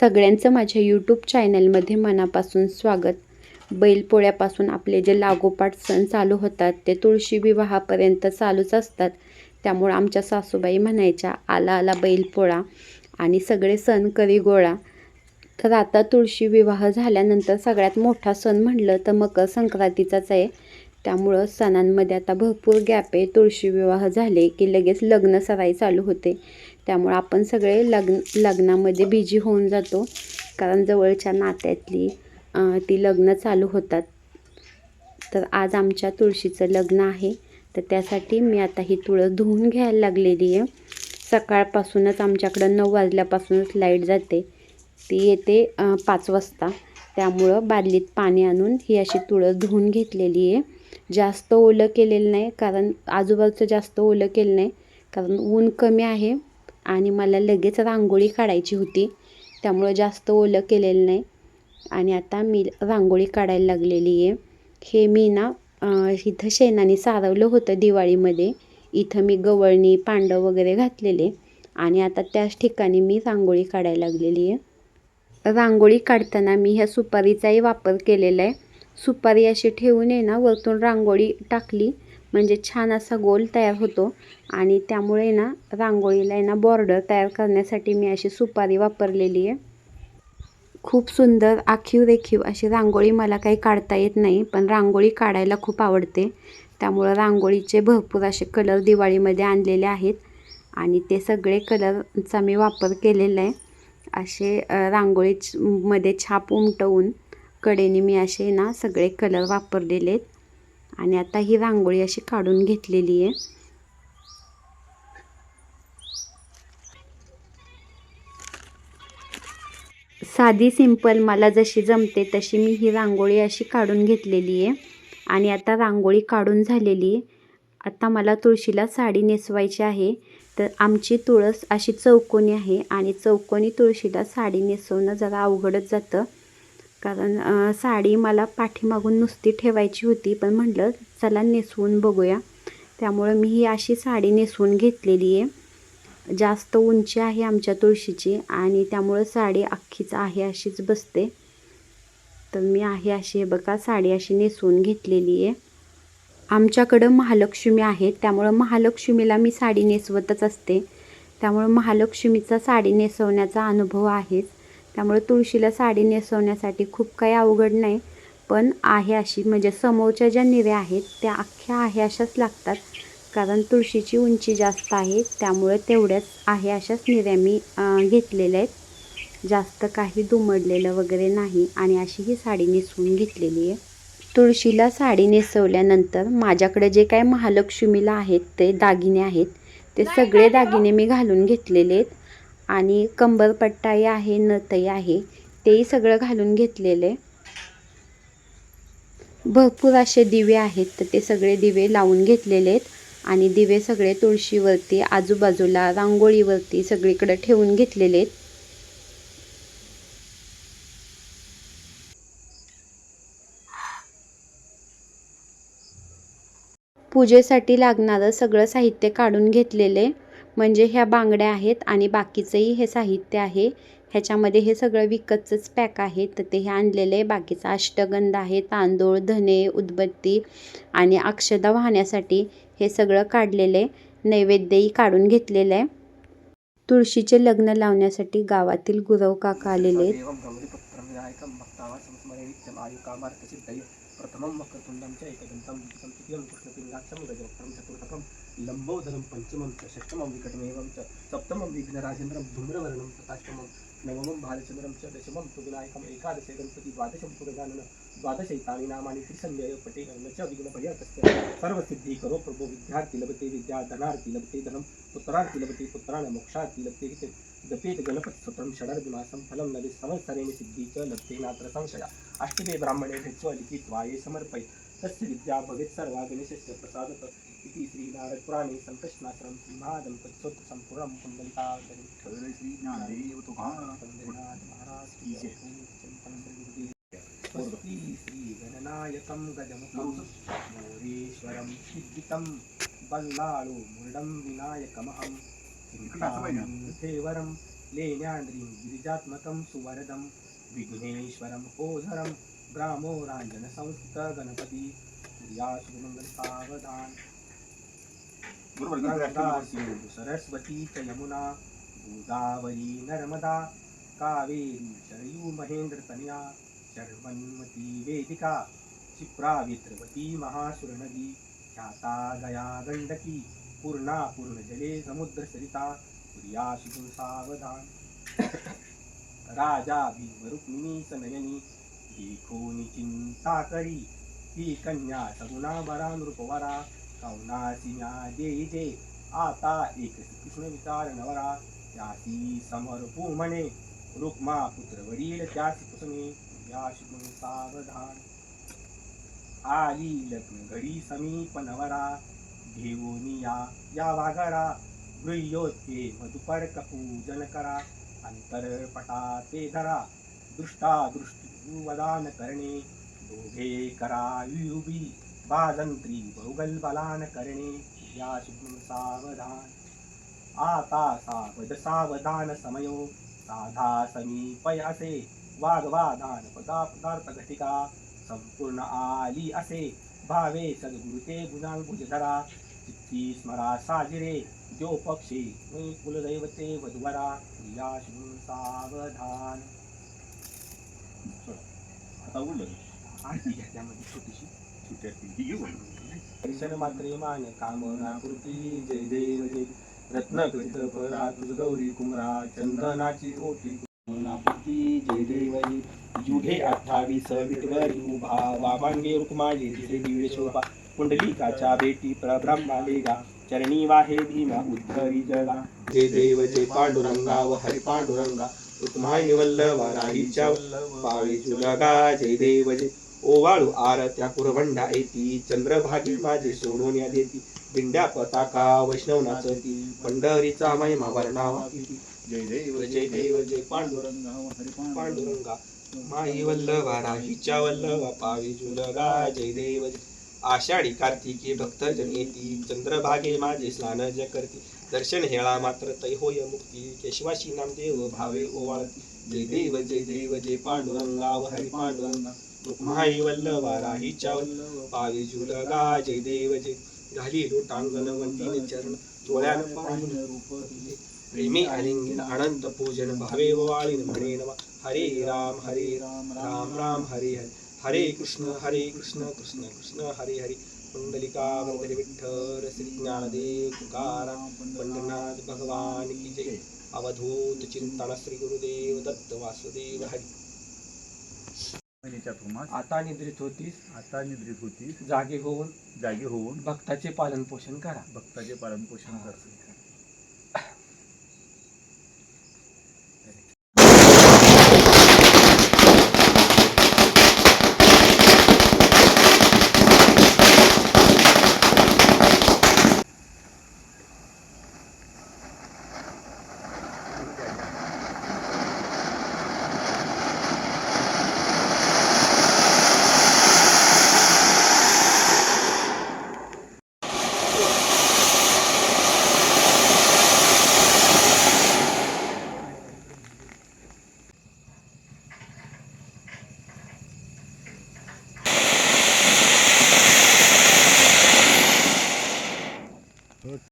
सगळ्यांचं माझ्या यूट्यूब चॅनलमध्ये मनापासून स्वागत. बैलपोळ्यापासून आपले जे लागोपाठ सण चालू होतात ते तुळशी विवाहापर्यंत चालूच असतात. त्यामुळं आमच्या सासूबाई म्हणायच्या आला आला बैलपोळा आणि सगळे सण करी गोळा. तर आता तुळशी विवाह झाल्यानंतर सगळ्यात मोठा सण म्हटलं तर मकर संक्रांतीचाच आहे. त्यामुळं सणांमध्ये आता भरपूर गॅप आहे. तुळशी विवाह झाले की लगेच लग्न सराई चालू होते. त्यामुळं आपण सगळे लग्न लग्नामध्ये बिझी होऊन जातो. कारण जवळच्या नात्यातली ती लग्न चालू होतात. तर आज आमच्या तुळशीचं लग्न आहे. तर त्यासाठी मी आता ही तुळस धुवून घ्यायला लागलेली आहे. सकाळपासूनच आमच्याकडं नऊ वाजल्यापासूनच लाइट जाते. ती येते पाच वाजता. त्यामुळं बादलीत पाणी आणून ही अशी तुळस धुवून घेतलेली आहे. जास्त ओलं केलेलं नाही कारण आजूबाजूचं जास्त ओलं केलं नाही. कारण ऊन कमी आहे. आणि मला लगेच रांगोळी काढायची होती. त्यामुळं जास्त ओलं केलेलं नाही. आणि आता मी रांगोळी काढायला लागलेली आहे. हे मी ना इथं शेणाने सारवलं होतं दिवाळीमध्ये. इथं मी गवळणी पांडव वगैरे घातलेले. आणि आता त्याच ठिकाणी मी रांगोळी काढायला लागलेली आहे. रांगोळी काढताना मी ह्या सुपारीचाही वापर केलेला आहे. सुपारी अशी ठेवून आहे ना वरतून रांगोळी टाकली. म्हणजे छान असा गोल तयार होतो. आणि त्यामुळे ना रांगोळीला आहे ना बॉर्डर तयार करण्यासाठी मी अशी सुपारी वापरलेली आहे. खूप सुंदर आखीव रेखीव अशी रांगोळी मला काही काढता येत नाही पण रांगोळी काढायला खूप आवडते. त्यामुळं रांगोळीचे भरपूर असे कलर दिवाळीमध्ये आणलेले आहेत. आणि ते सगळे कलरचा मी वापर केलेला आहे. असे रांगोळीमध्ये मध्ये छाप उमटवून कडेने मी असे ना सगळे कलर वापरलेले आहेत. आणि आता ही रांगोळी अशी काढून घेतलेली आहे. साधी सिंपल मला जशी जमते तशी मी ही रांगोळी अशी काढून घेतलेली आहे. आणि आता रांगोळी काढून झालेली आहे. आता मला तुळशीला साडी नेसवायची आहे. तर आमची तुळस अशी चौकोनी आहे आणि चौकोनी तुळशीला साडी नेसवणं जरा अवघडच जातं. कारण साडी मला पाठीमागून नुसती ठेवायची होती पण म्हटलं चला नेसवून बघूया. त्यामुळं मी ही अशी साडी नेसवून घेतलेली आहे. जास्त उंची आहे आमच्या तुळशीची आणि त्यामुळं साडी अख्खीच आहे अशीच बसते. तर मी आहे अशी हे बघा साडी अशी नेसवून घेतलेली आहे. आमच्याकडं महालक्ष्मी आहे त्यामुळं महालक्ष्मीला मी साडी नेसवतच असते. त्यामुळं महालक्ष्मीचा साडी नेसवण्याचा अनुभव आहेच. त्यामुळं तुळशीला साडी नेसवण्यासाठी खूप काही अवघड नाही पण आहे अशी. म्हणजे समोरच्या ज्या निऱ्या आहेत त्या अख्ख्या आहे अशाच लागतात. कारण तुळशीची उंची जास्त आहे त्यामुळे तेवढ्याच आहे अशाच निऱ्या मी घेतलेल्या आहेत. जास्त काही दुमडलेलं वगैरे नाही आणि अशी ही साडी नेसवून घेतलेली आहे. तुळशीला साडी नेसवल्यानंतर माझ्याकडे जे काय महालक्ष्मीला आहेत ते दागिने आहेत ते सगळे दागिने मी घालून घेतलेले आहेत. आणि कंबरपट्टाही आहे नथही आहे तेही सगळं घालून घेतलेले. भरपूर असे दिवे आहेत तर ते सगळे दिवे लावून घेतलेले आहेत आणि दिवे सगळे तुळशीवरती आजूबाजूला रांगोळीवरती सगळीकडे ठेवून घेतलेले आहेत. पूजेसाठी लागणारं सगळं साहित्य काढून घेतलेले. म्हणजे ह्या बांगड्या आहेत आणि बाकीचंही हे साहित्य आहे. ह्याच्यामध्ये हे सगळं विकतचंच पॅक आहे. तर ते हे आणलेलं आहे. बाकीचं अष्टगंध आहे तांदूळ धने उदबत्ती आणि अक्षदा वाहण्यासाठी हे सगळं काढलेलं आहे. नैवेद्यही काढून घेतलेलं आहे. तुळशीचे लग्न लावण्यासाठी गावातील गुरव काका आलेले आहेत. एवं लम्बोदरं पञ्चमं च षष्ठमं विकटमेवं च सप्तमं विघ्नराजेन्द्रं धूम्रवर्णं तथाष्टमं नवमं भालचन्द्रं च दशमं तु विनायकम् एकादशे गणपति द्वादशं पुरगानन द्वादशैतानि नामानि त्रिसंजय पटे न च विघ्नपर्यकस्य सर्वसिद्धि करो प्रभो विद्यार्थी लभते विद्या धनार्थी लभते धनं पुत्रार्थी लभते पुत्राण मोक्षार्थी लभते हिते जपेत गणपतिसूत्रं षडर्जुमासं फलं नदि संवत्सरेण सिद्धि च लभते नात्र संशया। अष्टमे ब्राह्मणे भित्वा लिखित्वा ये समर्पय तस्य विद्या भवेत् सर्वा गणेशस्य प्रसादत। इति श्रीनारदपुराणे सङ्कष्णाश्रमं सिंहादं सम्पूर्णं कुण्डलिकाधरि श्रीनादेव तुकाराम वन्देनाथ महाराज की जय. स्वस्ति श्रीगणनायकं गजमुखं मोरेश्वरं सिद्धितं बल्लाळु मुरडं विनायकमहं कसं पाहिजे? गिरिजात्मकं सुवरदं विघ्नेश्वरं ओझरं ग्रामो राञ्जन संस्कृत गणपती या शुभमंगल सावधान बरोबर गीत गंगा राष्ट्रीय सिंधू सरस्वती च यमुना गोदावरी नर्मदा कावेरी शरयू महेंद्र तनया शर्मन्मती वेदिका क्षिप्रा विद्रवती महासुर नदी ख्याता गया गंडकी पूर्णा पूर्ण जले समुद्र सरिता सूर्याशुभं सावधान। राजा भीम रुक्मिणी सनयनी देखोनी चिंता करी ही कन्या सगुणा बरा नृपवरा कौनासिन्या देई आता एक कृष्ण विचार नवरा त्यासी समर्पू म्हणे रुक्मा पुत्र वडील त्यासी पुसणे या शुभं सावधान. आली लग्न घडी समीप नवरा घेऊन या या वाघरा गृह्योत्ये मधुपर्क पूजन करा अंतरपटा ते धरा दृष्टा दृष्टी वदान करणे दोघे करा युबी बाजंत्री बहुगल बलान करणे या सावधान। आता सावध सावधान समयो साधा समीपय असे वाग्वादान पदा पदार्थ घटिका संपूर्ण आली असे भावे सद्गुरुते भुजांकुज धरा चित्ती स्मरा साजिरे देव पक्षी मै कुलदैवते वधुवरा या सावधान। आता उरलं आरती घ्या त्यामध्ये छोटीशी. दर्शन मात्रे मान कामना कृती जय देव जय रत्न परा तुझ गौरी कुमरा चंदनाची ओटी नापुती जय देव जुढे अठ्ठावीस विटवरी उभा वामांगे रुक्माली दिसे दिवे शोभा. पुंडलिकाच्या बेटी प्रब्रह्मालेगा चरणी वाहे भीमा उद्धवी जगा. जय देव जय पांडुरंगा व हरि पांडुरंगा. रुक्माई वल्लभा राहीच्या पावे जुलगा जय देव जय ओवाळू आरत्या कुरवंडा येती चंद्रभागी माझे सोडून या देती. दिंड्या पताका वैष्णव नाचती पंढरीचा महिमा वर्णावा जय देव जय देव. जय पांडुरंग पांडुरंगा हरी पांडुरंगा. माई वल्लभा राहीच्या वल्लभा पावी जुलगा जय देव. आषाढी कार्तिकी भक्तजन येती चंद्रभागे माझे स्नान ज करती. दर्शन हेळा मात्र तै होय मुक्ती केशवाशी नामदेव भावे ओवाळती. जय देव जय देव जय पांडुरंगा हरी पांडुरंगा माई वल्लभा राहीच्या वल्लभा पावी झुलगा जय देव जय घाली लोटांगण वंदीन चरण डोळ्यान पाणी रूप दिले. प्रेमी आलिंगन अनंत पूजन भावे वाळीन म्हणे नवा हरे राम हरे राम राम राम हरे हरे. हरे कृष्ण हरे कृष्ण कृष्ण कृष्ण हरे हरे. पुंडलिका वरदे विठ्ठल श्री ज्ञानदेव तुकाराम पंढरनाथ भगवान की जय. अवधूत चिंतन श्री गुरुदेव दत्त वासुदेव हरी. आता निद्रित होतीस. आता निद्रित होती जागे होऊन. जागी होऊन. भक्ताचे पालन पोषण करा. भक्ताचे पालन पोषण करते.